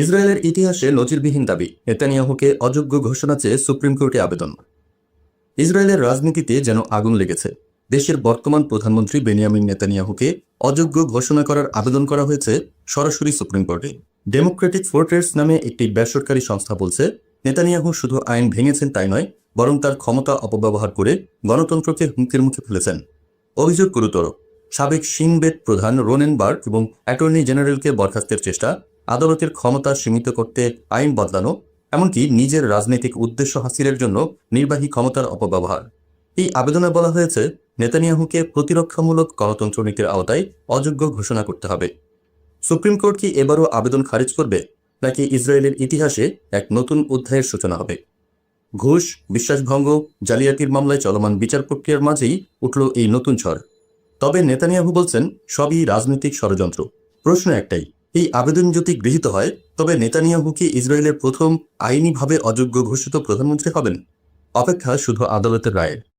ইসরায়েলের ইতিহাসে নজিরবিহীন দাবি, নেতানিয়াহুকে অযোগ্য ঘোষণা চেয়ে সুপ্রিম কোর্টে আবেদন। ইসরায়েলের রাজনীতিতে যেন আগুন লেগেছে। দেশের বর্তমান প্রধানমন্ত্রী বেনিয়ামিন নেতানিয়াহুকে অযোগ্য ঘোষণা করার আবেদন করা হয়েছে সরাসরি সুপ্রিম কোর্টে। ডেমোক্রেটিক ফোর্ট্রেস নামে একটি বেসরকারি সংস্থা বলছে, নেতানিয়াহু শুধু আইন ভেঙেছেন তাই নয়, বরং তার ক্ষমতা অপব্যবহার করে গণতন্ত্রকে হুমকির মুখে ফেলেছেন। অভিযোগ গুরুতর। সাবেক সিংবেদ প্রধান রোনেন বার্গ এবং অ্যাটর্নি জেনারেলকে বরখাস্তের চেষ্টা আদালতের ক্ষমতা সীমিত করতে আইন বদলানো, এমনকি নিজের রাজনৈতিক উদ্দেশ্য হাসিলের জন্য নির্বাহী ক্ষমতার অপব্যবহার। এই আবেদনে বলা হয়েছে, নেতানিয়াহুকে প্রতিরক্ষামূলক গণতন্ত্র নীতির আওতায় অযোগ্য ঘোষণা করতে হবে। সুপ্রিম কোর্ট কি এবারও আবেদন খারিজ করবে, নাকি ইসরায়েলের ইতিহাসে এক নতুন অধ্যায়ের সূচনা হবে? ঘুষ, বিশ্বাসভঙ্গ, জালিয়াতির মামলায় চলমান বিচার প্রক্রিয়ার মাঝেই উঠল এই নতুন ঝড়। তবে নেতানিয়াহু বলছেন, সবই রাজনৈতিক ষড়যন্ত্র। প্রশ্ন একটাই এই আবেদন যদি গৃহীত হয়, তবে নেতানিয়াহু কি ইসরায়েলের প্রথম আইনিভাবে অযোগ্য ঘোষিত প্রধানমন্ত্রী হবেন? অপেক্ষা শুধু আদালতের রায়ের